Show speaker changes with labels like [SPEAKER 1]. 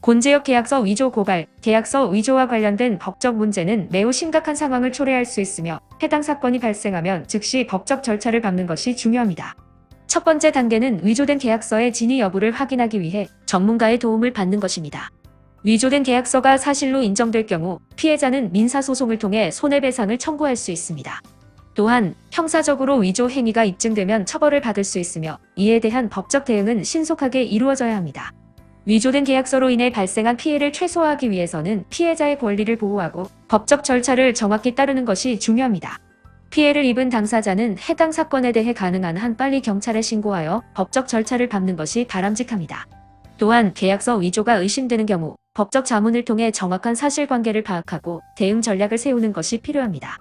[SPEAKER 1] 곤지역 계약서 위조 고발, 계약서 위조와 관련된 법적 문제는 매우 심각한 상황을 초래할 수 있으며 해당 사건이 발생하면 즉시 법적 절차를 밟는 것이 중요합니다. 첫 번째 단계는 위조된 계약서의 진위 여부를 확인하기 위해 전문가의 도움을 받는 것입니다. 위조된 계약서가 사실로 인정될 경우 피해자는 민사소송을 통해 손해배상을 청구할 수 있습니다. 또한 형사적으로 위조 행위가 입증되면 처벌을 받을 수 있으며 이에 대한 법적 대응은 신속하게 이루어져야 합니다. 위조된 계약서로 인해 발생한 피해를 최소화하기 위해서는 피해자의 권리를 보호하고 법적 절차를 정확히 따르는 것이 중요합니다. 피해를 입은 당사자는 해당 사건에 대해 가능한 한 빨리 경찰에 신고하여 법적 절차를 밟는 것이 바람직합니다. 또한 계약서 위조가 의심되는 경우 법적 자문을 통해 정확한 사실관계를 파악하고 대응 전략을 세우는 것이 필요합니다.